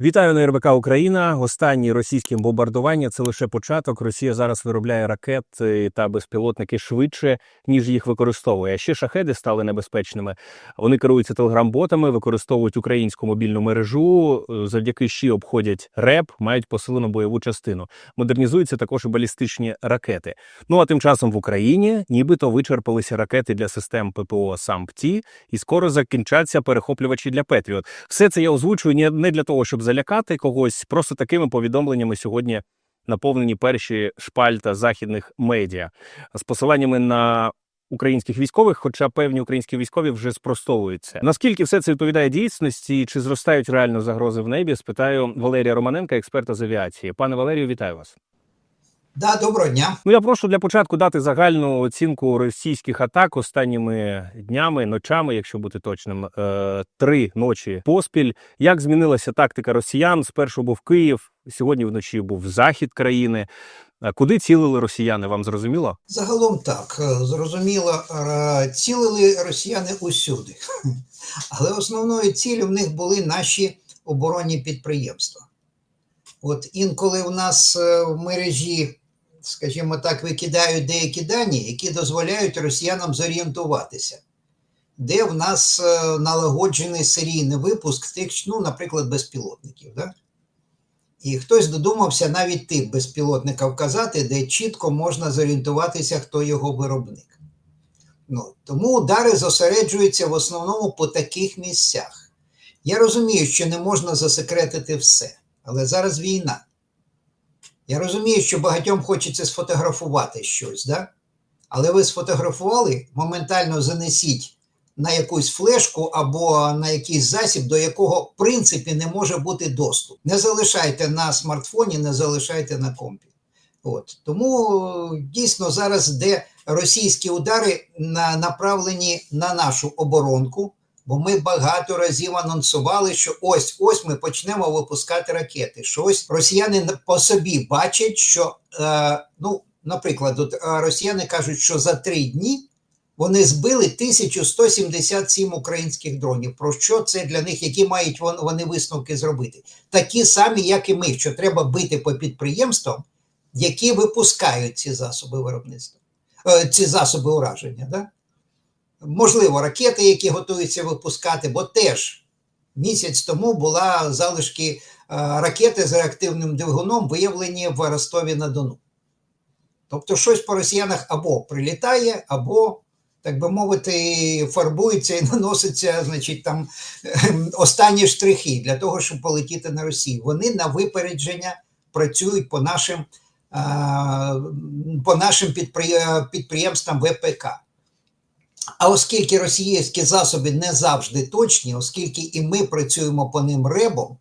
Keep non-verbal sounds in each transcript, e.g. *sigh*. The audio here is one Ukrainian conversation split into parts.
Вітаю на РБК Україна. Останні російські бомбардування це лише початок. Росія зараз виробляє ракети та безпілотники швидше, ніж їх використовує. А ще шахеди стали небезпечними. Вони керуються телеграм-ботами, використовують українську мобільну мережу. е, Завдяки щі обходять РЕП, мають посилену бойову частину. Модернізуються також і балістичні ракети. Ну а тим часом в Україні нібито вичерпалися ракети для систем ППО САМПТІ, і скоро закінчаться перехоплювачі для Петріот. Все це я озвучую не для того, щоб залякати когось, просто такими повідомленнями сьогодні наповнені перші шпальта західних медіа з посиланнями на українських військових, хоча певні українські військові вже спростовуються. Наскільки все це відповідає дійсності, чи зростають реально загрози в небі? Спитаю Валерія Романенка, експерта з авіації. Пане Валерію, вітаю вас. Да, доброго дня. Ну я прошу для початку дати загальну оцінку російських атак останніми днями, ночами, якщо бути точним, е, три ночі поспіль. Як змінилася тактика росіян? Спершу був Київ, сьогодні вночі був захід країни. Е, Куди цілили росіяни? Вам зрозуміло? Загалом так, е, зрозуміло, цілили росіяни усюди. *laughs* Але основною ціллю в них були наші оборонні підприємства. От інколи в нас в мережі, скажімо так, викидають деякі дані, які дозволяють росіянам зорієнтуватися, де в нас е, налагоджений серійний випуск тих, ну, наприклад, безпілотників. Да? І хтось додумався навіть тип безпілотника вказати, де чітко можна зорієнтуватися, хто його виробник. Ну, тому удари зосереджуються в основному по таких місцях. Я розумію, що не можна засекретити все, але зараз війна. Я розумію, що багатьом хочеться сфотографувати щось, да? але ви сфотографували, моментально занесіть на якусь флешку або на якийсь засіб, до якого в принципі не може бути доступ. Не залишайте на смартфоні, не залишайте на компі. От. Тому дійсно зараз, де російські удари на, направлені на нашу оборонку, бо ми багато разів анонсували, що ось ось ми почнемо випускати ракети. Що ось росіяни по собі бачать, що, е, ну, наприклад, от, е, росіяни кажуть, що за три дні вони збили 1177 українських дронів. Про що це для них, які мають вони висновки зробити? Такі самі, як і ми, що треба бити по підприємствам, які випускають ці засоби виробництва, е, ці засоби ураження. Да? Можливо, ракети, які готуються випускати, бо теж місяць тому була залишки е, ракети з реактивним двигуном виявлені в Ростові на Дону. Тобто щось по росіянах або прилітає, або, так би мовити, фарбується і *laughs* наноситься, значить, там ем, останні штрихи для того, щоб полетіти на Росію. Вони на випередження працюють по нашим, е, по нашим підприємствам ВПК. А оскільки російські засоби не завжди точні, оскільки і ми працюємо по ним ребом,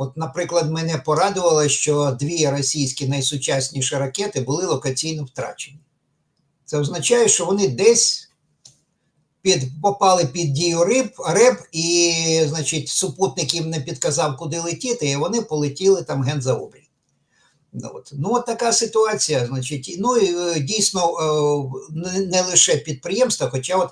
От, наприклад, мене порадувало, що дві російські найсучасніші ракети були локаційно втрачені. Це означає, що вони десь під, попали під дію риб, реб, і, значить, супутник їм не підказав, куди летіти, і вони полетіли там ген за обрій. Ну, от. ну, от така ситуація. Значить, ну і е, дійсно е, не, лише підприємства, хоча от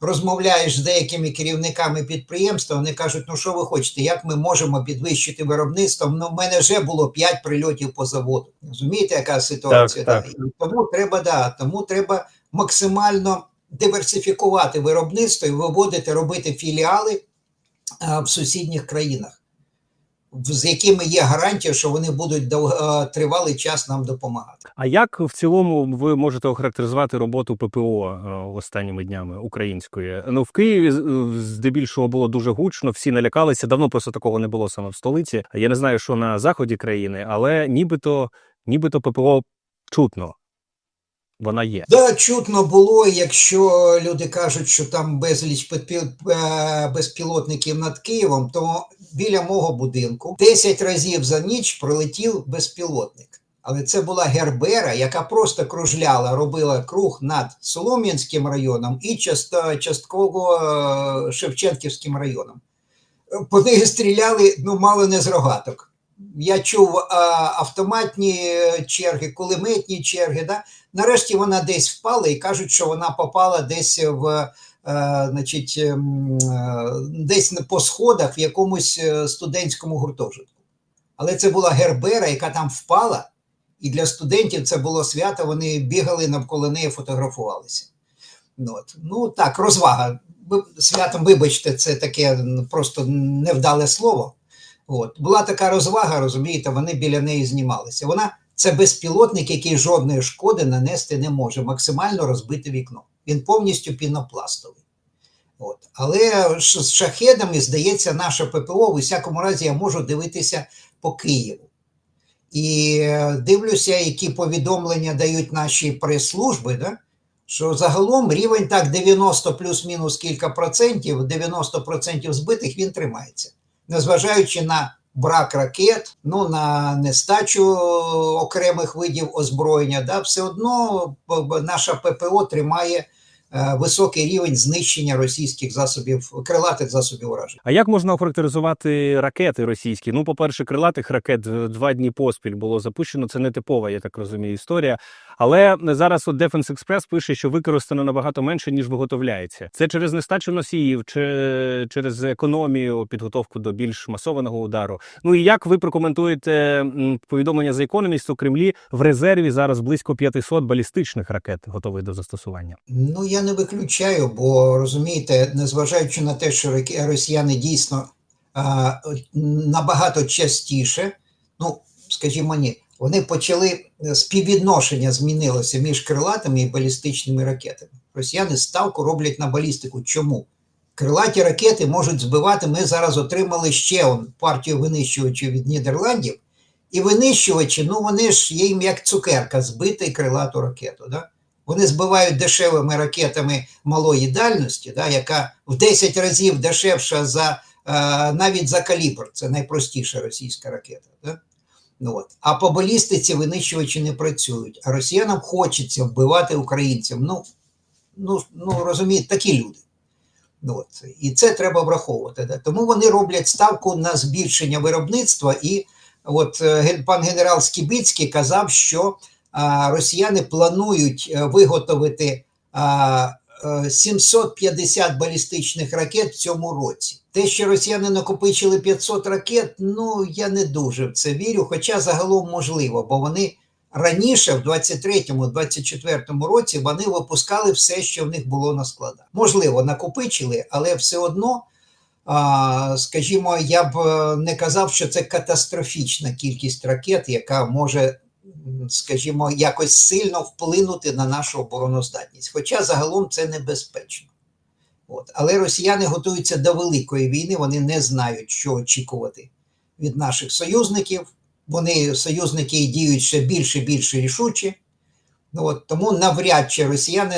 розмовляєш з деякими керівниками підприємства, вони кажуть, ну що ви хочете, як ми можемо підвищити виробництво? Ну, в мене вже було 5 прильотів по заводу. Розумієте, яка ситуація? Так, Да? Тому треба, да, тому треба максимально диверсифікувати виробництво і виводити, робити філіали в сусідніх країнах, з якими є гарантія, що вони будуть е, тривалий час нам допомагати. А як в цілому ви можете охарактеризувати роботу ППО е, останніми днями української? Ну в Києві здебільшого було дуже гучно, всі налякалися. Давно просто такого не було саме в столиці. Я не знаю, що на заході країни, але нібито, нібито ППО чутно. Вона є. Да, чутно було, якщо люди кажуть, що там безліч е, безпілотників над Києвом, то біля мого будинку 10 разів за ніч прилетів безпілотник. Але це була Гербера, яка просто кружляла, робила круг над Солом'янським районом і частково е, Шевченківським районом. По неї стріляли ну, мало не з рогаток. Я чув автоматні е, черги, кулеметні черги. Да? Нарешті вона десь впала і кажуть, що вона попала десь в значить, ем, е, десь по сходах в якомусь е, студентському гуртожитку. Але це була Гербера, яка там впала, і для студентів це було свято, вони бігали навколо неї, фотографувалися. Ну, от. ну так, розвага. Святом, вибачте, це таке просто невдале слово. От. Була така розвага, розумієте, вони біля неї знімалися. Вона це безпілотник, який жодної шкоди нанести не може, максимально розбити вікно. Він повністю пінопластовий. От. Але з шахедами, здається, наше ППО, в усякому разі, я можу дивитися по Києву. І е, дивлюся, які повідомлення дають наші прес-служби, да? що загалом рівень так 90 плюс-мінус кілька процентів, 90% збитих він тримається. Незважаючи на брак ракет, ну на нестачу окремих видів озброєння, да, все одно наша ППО тримає е, високий рівень знищення російських засобів, крилатих засобів ураження. А як можна охарактеризувати ракети російські? Ну, по-перше, крилатих ракет е, два дні поспіль було запущено. Це не типова, я так розумію, історія. Але зараз от Defense Express пише, що використано набагато менше, ніж виготовляється. Це через нестачу носіїв, чи через економію, підготовку до більш масованого удару. Ну і як ви прокоментуєте повідомлення за Economist у Кремлі в резерві зараз близько 500 балістичних ракет готових до застосування? Ну, я не виключаю, бо розумієте, незважаючи на те, що росіяни дійсно а, набагато частіше, ну, скажімо, ні, вони почали е, співвідношення змінилося між крилатими і балістичними ракетами. Росіяни ставку роблять на балістику. Чому? Крилаті ракети можуть збивати. Ми зараз отримали ще он, партію винищувачів від Нідерландів, і винищувачі, ну вони ж є їм як цукерка, збити крилату ракету. Да? Вони збивають дешевими ракетами малої дальності, да, яка в 10 разів дешевша за е, навіть за калібр. Це найпростіша російська ракета. Да? Ну, от. А по балістиці винищувачі не працюють. А росіянам хочеться вбивати українців. Ну, ну, ну розумієте, такі люди. Ну, от. І це треба враховувати. Да? Тому вони роблять ставку на збільшення виробництва. І от е, пан генерал Скібицький казав, що а, росіяни планують е, виготовити 750 балістичних ракет в цьому році. Те, що росіяни накопичили 500 ракет, ну я не дуже в це вірю, хоча загалом можливо, бо вони раніше, в 23-24 році, вони випускали все, що в них було на складах. Можливо, накопичили, але все одно. Скажімо, я б е, не казав, що це катастрофічна кількість ракет, яка може, скажімо, якось сильно вплинути на нашу обороноздатність. Хоча загалом це небезпечно. От. Але росіяни готуються до великої війни, вони не знають, що очікувати від наших союзників. Вони союзники діють ще більше і більше рішуче. Ну, от, тому навряд чи росіяни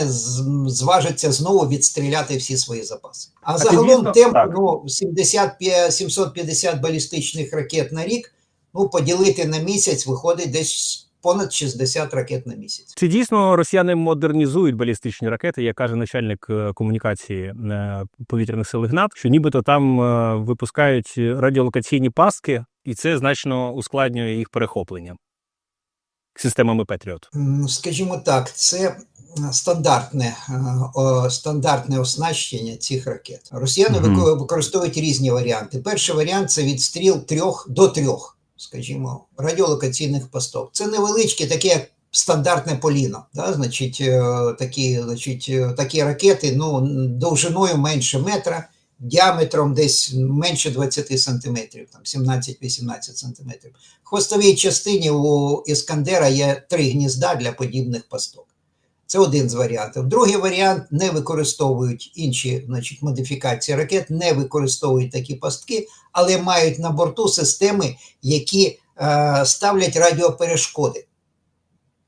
зважаться знову відстріляти всі свої запаси. А, А загалом темп ну, 75 750 балістичних ракет на рік, ну, поділити на місяць виходить десь понад 60 ракет на місяць. Чи дійсно росіяни модернізують балістичні ракети? Як каже начальник е, комунікації е, повітряних сил Ігнат, що нібито там е, випускають радіолокаційні пастки, і це значно ускладнює їх перехоплення системами Петріот. Скажімо так, це стандартне, стандартне оснащення цих ракет. Росіяни вико- використовують різні варіанти. Перший варіант це відстріл трьох до трьох, скажімо, радіолокаційних постов. Це невеличкі, такі як стандартне поліно. Да? Значить, е, такі, значить, е, такі ракети ну, довжиною менше метра, діаметром десь менше 20 сантиметрів, там 17-18 сантиметрів. В хвостовій частині у Іскандера є три гнізда для подібних пасток. Це один з варіантів. Другий варіант не використовують інші значить, модифікації ракет, не використовують такі пастки, але мають на борту системи, які е, ставлять радіоперешкоди.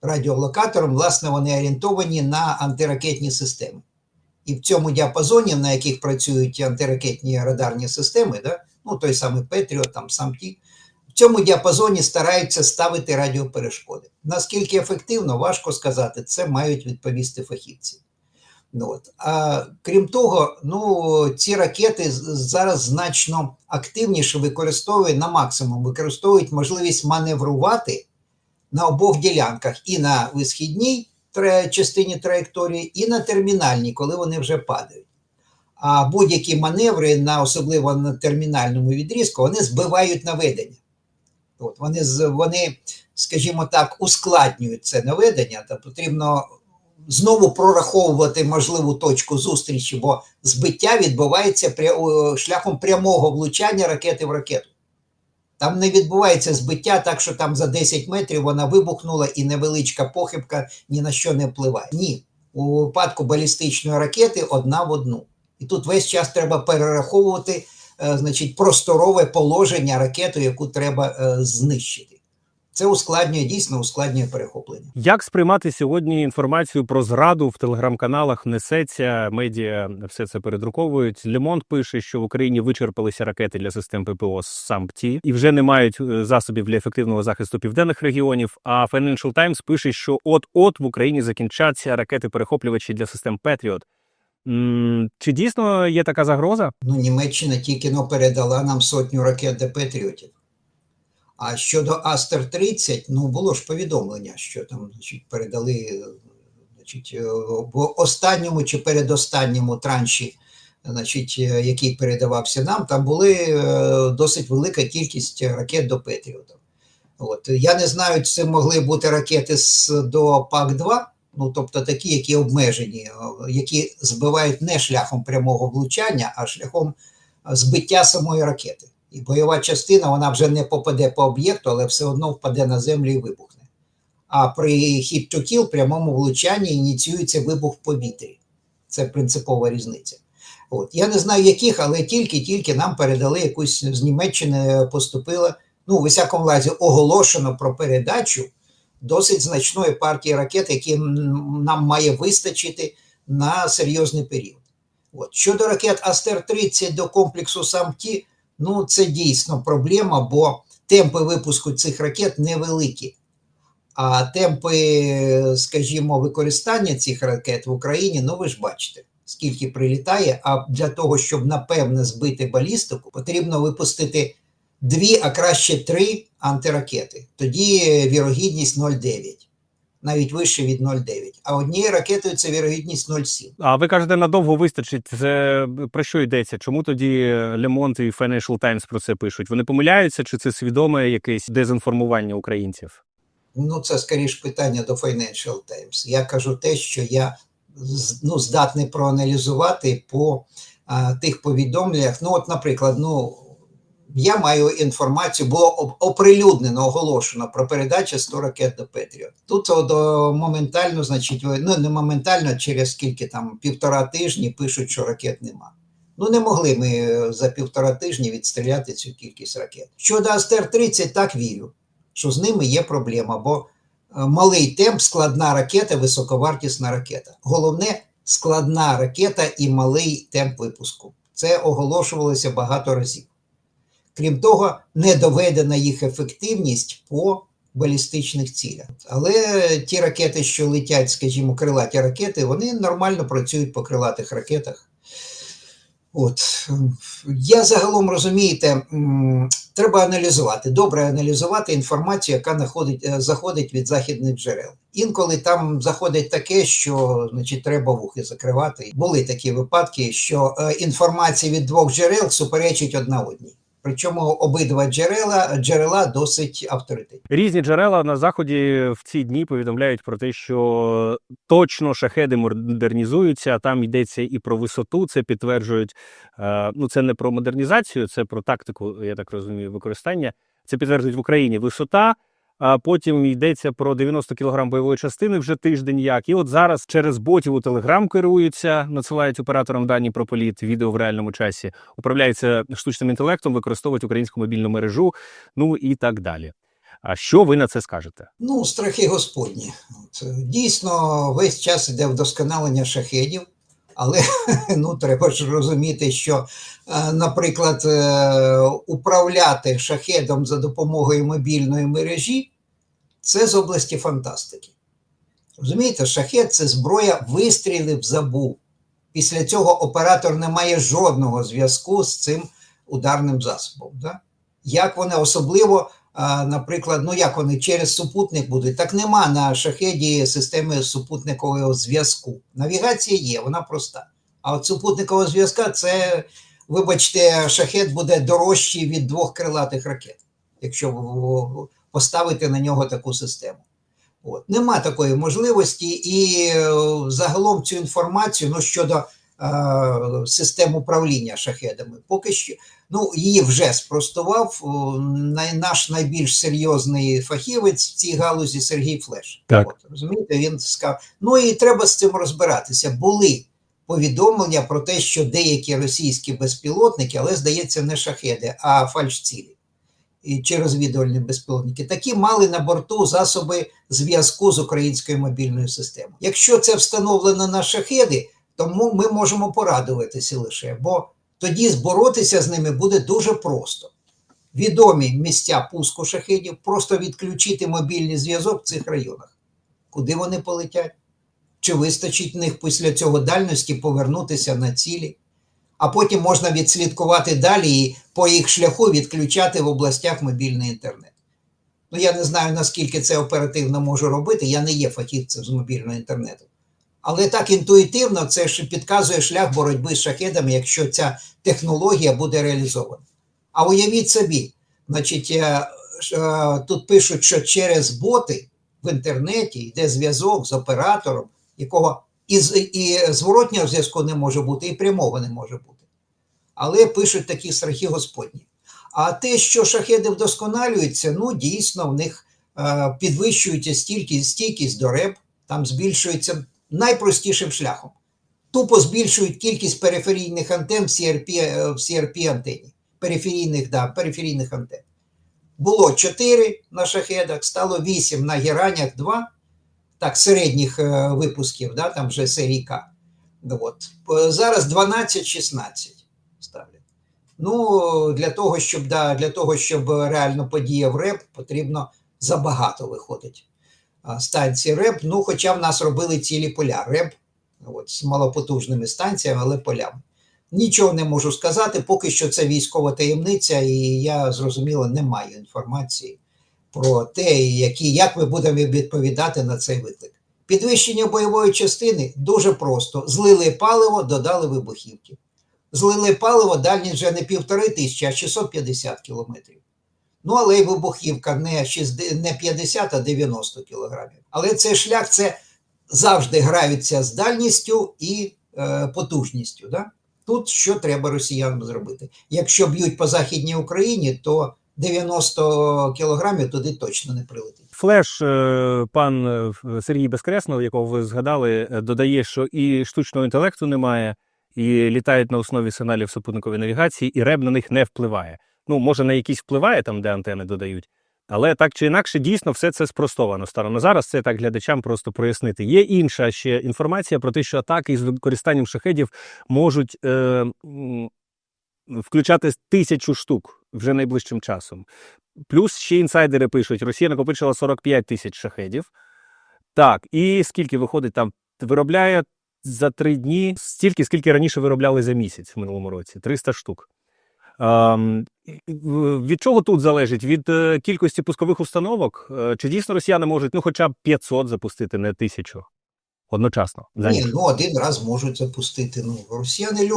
Радіолокатором, власне, вони орієнтовані на антиракетні системи. І в цьому діапазоні, на яких працюють антиракетні радарні системи, да, ну той самий Петріот, там сам ті, в цьому діапазоні стараються ставити радіоперешкоди. Наскільки ефективно, важко сказати, це мають відповісти фахівці. Ну, от. А крім того, ну, ці ракети зараз значно активніше використовують на максимум, використовують можливість маневрувати на обох ділянках і на висхідній частині траєкторії, і на термінальній, коли вони вже падають. А будь-які маневри, на особливо на термінальному відрізку, вони збивають наведення. От, вони, вони, скажімо так, ускладнюють це наведення, та потрібно знову прораховувати можливу точку зустрічі, бо збиття відбувається пря- шляхом прямого влучання ракети в ракету. Там не відбувається збиття, так що там за 10 метрів вона вибухнула і невеличка похибка ні на що не впливає. Ні. У випадку балістичної ракети одна в одну. І тут весь час треба перераховувати значить, просторове положення ракети, яку треба е, знищити. Це ускладнює, дійсно ускладнює перехоплення. Як сприймати сьогодні інформацію про зраду в телеграм-каналах? Несеться медіа, все це передруковують. Лемонт пише, що в Україні вичерпалися ракети для систем ППО САМПТІ і вже не мають е, засобів для ефективного захисту південних регіонів. А Financial Times пише, що от-от в Україні закінчаться ракети-перехоплювачі для систем Петріот. Чи дійсно є така загроза? Ну, Німеччина тільки но передала нам сотню ракет до Петріотів. А щодо Астер 30, ну було ж повідомлення, що там значить, передали значить, е, в останньому чи передостанньому транші, значить, е, який передавався нам, там були е, досить велика кількість ракет до Петріота. От. Я не знаю, чи це могли бути ракети з, до ПАК-2, ну тобто такі, які обмежені, е, які збивають не шляхом прямого влучання, а шляхом е, збиття самої ракети. І бойова частина вона вже не попаде по об'єкту, але все одно впаде на землю і вибухне. А при hit to kill прямому влучанні ініціюється вибух в повітрі. Це принципова різниця. От. Я не знаю яких, але тільки-тільки нам передали якусь з Німеччини поступила, ну, в усякому разі, оголошено про передачу досить значної партії ракет, які нам має вистачити на серйозний період. От. Щодо ракет Астер-30 до комплексу САМТІ, ну це дійсно проблема, бо темпи випуску цих ракет невеликі. А темпи, скажімо, використання цих ракет в Україні, ну ви ж бачите, скільки прилітає. А для того, щоб напевне збити балістику, потрібно випустити дві, а краще три антиракети. Тоді вірогідність 0,9, навіть вище від 0,9. А однією ракетою це вірогідність 0,7. А ви кажете, надовго вистачить. Це про що йдеться? Чому тоді Лемонт і Financial Times про це пишуть? Вони помиляються, чи це свідоме якесь дезінформування українців? Ну, це скоріш питання до Financial Times. Я кажу те, що я ну, здатний проаналізувати по а, тих повідомленнях. Ну, от, наприклад, ну, я маю інформацію, було оприлюднено, оголошено про передачу 100 ракет до Петріот. Тут от, моментально, значить, ну не моментально, через скільки там півтора тижні пишуть, що ракет нема. Ну, не могли ми е, за півтора тижні відстріляти цю кількість ракет. Щодо Астер-30, так вірю, що з ними є проблема, бо е, малий темп, складна ракета, високовартісна ракета. Головне складна ракета і малий темп випуску. Це оголошувалося багато разів. Крім того, не доведена їх ефективність по балістичних цілях. Але ті ракети, що летять, скажімо, крилаті ракети, вони нормально працюють по крилатих ракетах. От я загалом розумієте, треба аналізувати, добре аналізувати інформацію, яка находить, е, заходить від західних джерел. Інколи там заходить таке, що значить, треба вухи закривати. Були такі випадки, що е, інформація від двох джерел суперечить одна одній. Причому обидва джерела, джерела досить авторитетні. Різні джерела на заході в ці дні повідомляють про те, що точно шахеди модернізуються. Там йдеться і про висоту. Це підтверджують. е, Ну це не про модернізацію, це про тактику, я так розумію, використання. Це підтверджують в Україні висота. А потім йдеться про 90 кг бойової частини вже тиждень як. І от зараз через ботів у Телеграм керуються, надсилають операторам дані про політ, відео в реальному часі, управляються штучним інтелектом, використовують українську мобільну мережу, ну і так далі. А що ви на це скажете? Ну, страхи Господні. Дійсно, весь час іде вдосконалення шахедів, але *laughs* ну, треба ж розуміти, що, е, наприклад, е, управляти шахедом за допомогою мобільної мережі це з області фантастики. Розумієте, шахед це зброя вистрілив, забув. Після цього оператор не має жодного зв'язку з цим ударним засобом. Да? Як вони особливо наприклад, ну як вони через супутник будуть, так нема на шахеді системи супутникового зв'язку. Навігація є, вона проста. А от супутникового зв'язка це, вибачте, шахет буде дорожчий від двох крилатих ракет, якщо поставити на нього таку систему. От. Нема такої можливості, і е, загалом цю інформацію ну, щодо систем управління шахедами, поки що ну, її вже спростував наш найбільш серйозний фахівець в цій галузі Сергій Флеш. Так. От, розумієте, він сказав. Ну і треба з цим розбиратися. Були повідомлення про те, що деякі російські безпілотники, але здається, не шахеди, а фальшцілі чи розвідувальні безпілотники, такі мали на борту засоби зв'язку з українською мобільною системою. Якщо це встановлено на шахеди, то мо- ми можемо порадуватися лише, бо тоді зборотися з ними буде дуже просто. Відомі місця пуску шахедів, просто відключити мобільний зв'язок в цих районах. Куди вони полетять? Чи вистачить в них після цього дальності повернутися на цілі? А потім можна відслідкувати далі і по їх шляху відключати в областях мобільний інтернет. Ну, я не знаю, наскільки це оперативно можу робити, я не є фахівцем з мобільного інтернету. Але так інтуїтивно це ж підказує шлях боротьби з шахедами, якщо ця технологія буде реалізована. А уявіть собі, значить, е, е, тут пишуть, що через боти в інтернеті йде зв'язок з оператором, якого і, і зворотнього зв'язку не може бути, і прямого не може бути. Але пишуть такі страхи Господні. А те, що шахеди вдосконалюються, ну дійсно в них е, підвищується стільки, стійкість до реп, там збільшується найпростішим шляхом. Тупо збільшують кількість периферійних антен в CRP, е, антені. Периферійних, да, периферійних антен. Було 4 на шахедах, стало 8 на геранях 2, так, середніх е, випусків, да, там вже серії К. От. Е, Зараз 12-16 ставлять. Ну, для того, щоб, да, для того, щоб реально подіяв РЕП, потрібно забагато виходить а, станцій РЕП. Ну, хоча в нас робили цілі поля РЕП от, з малопотужними станціями, але полями. Нічого не можу сказати, поки що це військова таємниця, і я зрозуміло не маю інформації про те, які, як ми будемо відповідати на цей виклик. Підвищення бойової частини дуже просто: злили паливо, додали вибухівки. Злили паливо, дальність вже не півтори тисячі, а 650 кілометрів. Ну, але й вибухівка не, 60, не 50, а 90 кілограмів. Але цей шлях це завжди граються з дальністю і е, потужністю. Да? Тут що треба росіянам зробити? Якщо б'ють по Західній Україні, то 90 кілограмів туди точно не прилетить. Флеш, е, пан е, Сергій Безкреснов, якого ви згадали, е, додає, що і штучного інтелекту немає, і літають на основі сигналів супутникової навігації, і реб на них не впливає. Ну, може, на якісь впливає там, де антени додають. Але так чи інакше, дійсно, все це спростовано станом на зараз. Це так глядачам просто прояснити. Є інша ще інформація про те, що атаки з використанням шахедів можуть е, включати тисячу штук вже найближчим часом. Плюс ще інсайдери пишуть: Росія накопичила 45 тисяч шахедів. Так, і скільки виходить там? Виробляє за три дні стільки, скільки раніше виробляли за місяць в минулому році 300 штук. Ем, від чого тут залежить? Від е, кількості пускових установок? Е, Чи дійсно росіяни можуть ну, хоча б 500 запустити, не тисячу одночасно? Ні, ну один раз можуть запустити. Ну, росіяни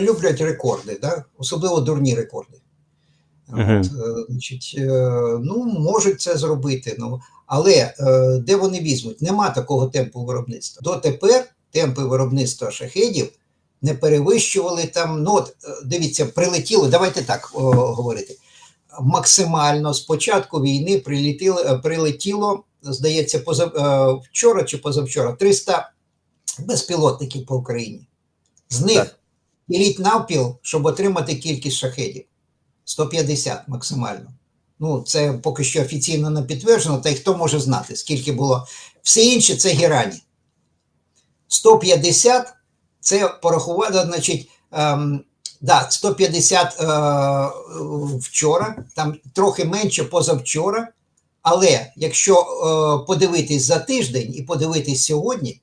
люблять рекорди, да? особливо дурні рекорди. Мгм. От, е, значить, ну, можуть це зробити. Ну, але де вони візьмуть? Нема такого темпу виробництва. Дотепер темпи виробництва шахедів не перевищували там. Ну, от, е, дивіться, прилетіло, давайте так о, говорити. Максимально з початку війни прилетіло, прилетіло здається, поза, е, вчора чи позавчора 300 безпілотників по Україні. З них Так. діліть навпіл, щоб отримати кількість шахедів. 150 максимально. Ну, це поки що офіційно не підтверджено, та й хто може знати, скільки було. Все інше це герані. 150 це порахувати, значить, ем, да, 150 е, вчора, там трохи менше позавчора. Але якщо е, подивитись за тиждень і подивитись сьогодні,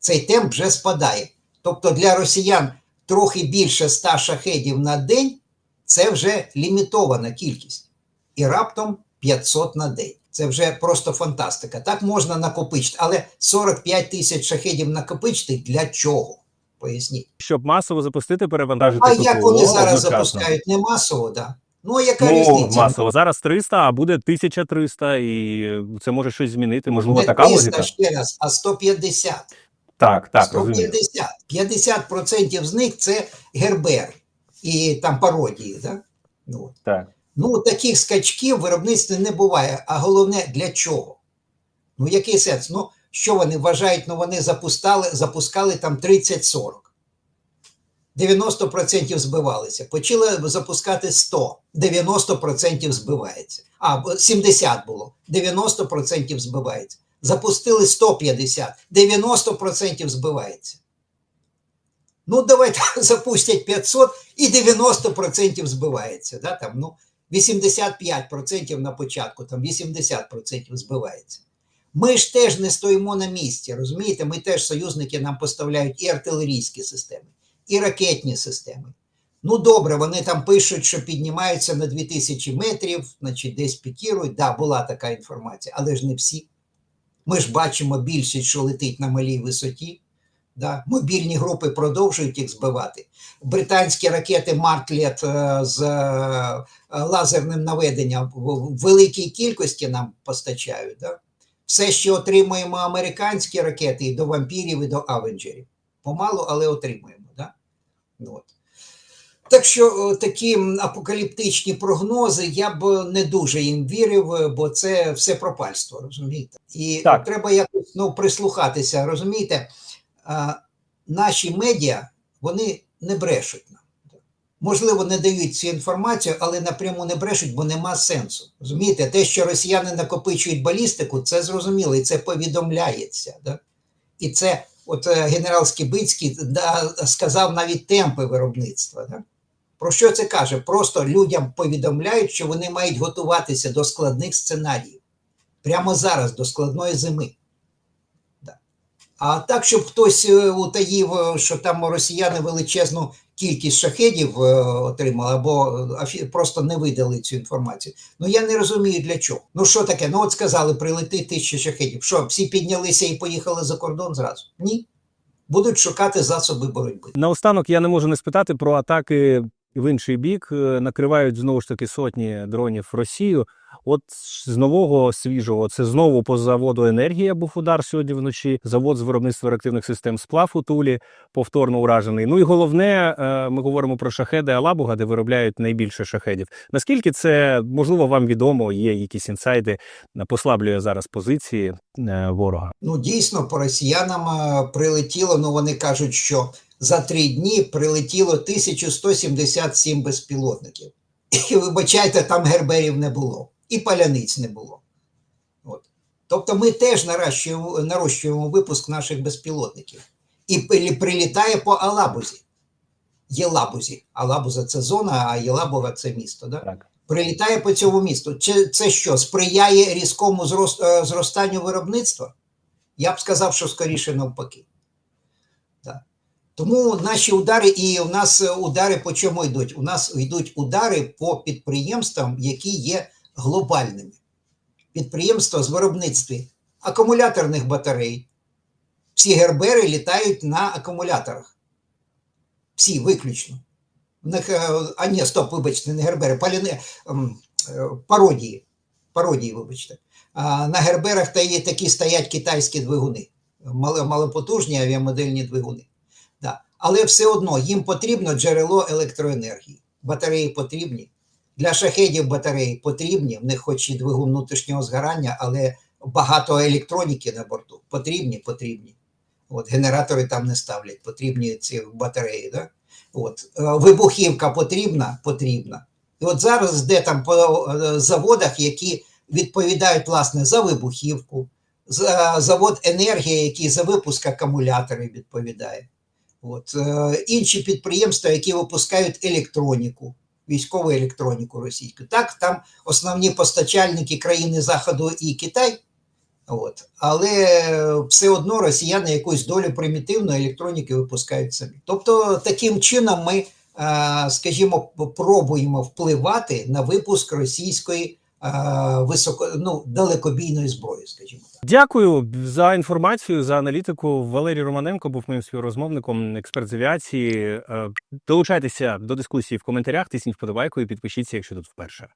цей темп вже спадає. Тобто для росіян трохи більше 100 шахедів на день це вже лімітована кількість. І раптом 500 на день. Це вже просто фантастика. Так можна накопичити, але 45 тисяч шахедів накопичити для чого? Поясніть. Щоб масово запустити, перевантажити А як вони зараз одночасно. запускають? Не масово, да? Ну, а яка Ну, різниця? масово. Зараз 300, а буде 1300, і це може щось змінити. Можливо, Не така 300 логіка? ще раз, а 150. Так, так, розумію. 50% з них це гербер і там пародії. Да? Ну. Так. ну, таких скачків в виробництві не буває. А головне, для чого? Ну, який сенс? Ну, що вони вважають? Ну, вони запускали, запускали там 30-40. 90% збивалися. Почали запускати 100, 90% збивається. А 70 було, 90% збивається. Запустили 150, 90% збивається. Ну, давайте *laughs* запустять 500 і 90% збивається. Да? Там, ну, 85% на початку, там 80% збивається. Ми ж теж не стоїмо на місці, розумієте? Ми теж союзники нам поставляють і артилерійські системи, і ракетні системи. Ну, добре, вони там пишуть, що піднімаються на 2000 метрів, значить, десь пікірують. Да, була така інформація, але ж не всі. Ми ж бачимо більшість, що летить на малій висоті. Да? Мобільні групи продовжують їх збивати. Британські ракети Мартлет е, з е, лазерним наведенням в великій кількості нам постачають. Да? Все ще отримуємо американські ракети і до вампірів, і до авенджерів. Помалу, але отримуємо. Да? Ну, От. Так що такі апокаліптичні прогнози я б не дуже їм вірив, е, бо це все пропальство, розумієте? І Так. треба якось ну, прислухатися, розумієте? А, наші медіа вони не брешуть нам. Можливо, не дають цю інформацію, але напряму не брешуть, бо нема сенсу. Розумієте, те, що росіяни накопичують балістику, це зрозуміло, і це повідомляється. Да? І це, от е, генерал Скібицький да, сказав навіть темпи виробництва. Да? Про що це каже? Просто людям повідомляють, що вони мають готуватися до складних сценаріїв. Прямо зараз, до складної зими. А так, щоб хтось е, утаїв, е, що там росіяни величезну кількість шахедів е, отримали, або е, просто не видали цю інформацію. Ну я не розумію для чого. Ну що таке? Ну от сказали, прилети тисяча шахедів. Що, всі піднялися і поїхали за кордон зразу? Ні. Будуть шукати засоби боротьби. Наостанок я не можу не спитати про атаки в інший бік. Е, Накривають знову ж таки сотні дронів Росію. От з нового свіжого це знову по заводу енергія був удар сьогодні вночі. Завод з виробництва реактивних систем сплав у Тулі повторно уражений. Ну і головне, е, ми говоримо про шахеди Алабуга, де виробляють найбільше шахедів. Наскільки це можливо вам відомо? Є якісь інсайди, е, послаблює зараз позиції е, ворога. Ну, дійсно, по росіянам прилетіло, ну вони кажуть, що за три дні прилетіло 1177 безпілотників. І вибачайте, там герберів не було, і паляниць не було. От. Тобто ми теж нарощуємо, нарощуємо випуск наших безпілотників. І прилітає по Алабузі. Єлабузі. Алабуза це зона, а Єлабуга це місто. Да? Так. прилітає по цьому місту. Чи це що? Сприяє різкому зрост, е, зростанню виробництва? Я б сказав, що скоріше навпаки. Да. Тому наші удари, і у нас удари по чому йдуть? У нас йдуть удари по підприємствам, які є глобальними. Підприємства з виробництві акумуляторних батарей. Всі гербери літають на акумуляторах. Всі виключно. Е, а ні, стоп, вибачте, не гербери, паляни, ем, е, пародії. Пародії, вибачте. А на герберах та є такі стоять китайські двигуни, малопотужні авіамодельні двигуни. Да. Але все одно їм потрібно джерело електроенергії. Батареї потрібні. Для шахедів батареї потрібні, в них хоч і двигун внутрішнього згорання, але багато електроніки на борту. Потрібні, потрібні. От, генератори там не ставлять, потрібні ці батареї. Да? От. Е, Вибухівка потрібна? Потрібна. І от зараз, де там по е, заводах, які відповідають власне за вибухівку, за завод енергія, який за випуск акумуляторів відповідає. От. е, Інші підприємства, які випускають електроніку, військову електроніку російську. Так, там основні постачальники країни Заходу і Китай. От. Але все одно росіяни якусь долю примітивної електроніки випускають самі. Тобто, таким чином ми, скажімо, пробуємо впливати на випуск російської високо, ну, далекобійної зброї. скажімо так. Дякую за інформацію, за аналітику. Валерій Романенко був моїм співрозмовником, експерт з авіації. Е, Долучайтеся до дискусії в коментарях, тисніть вподобайку і підпишіться, якщо тут вперше.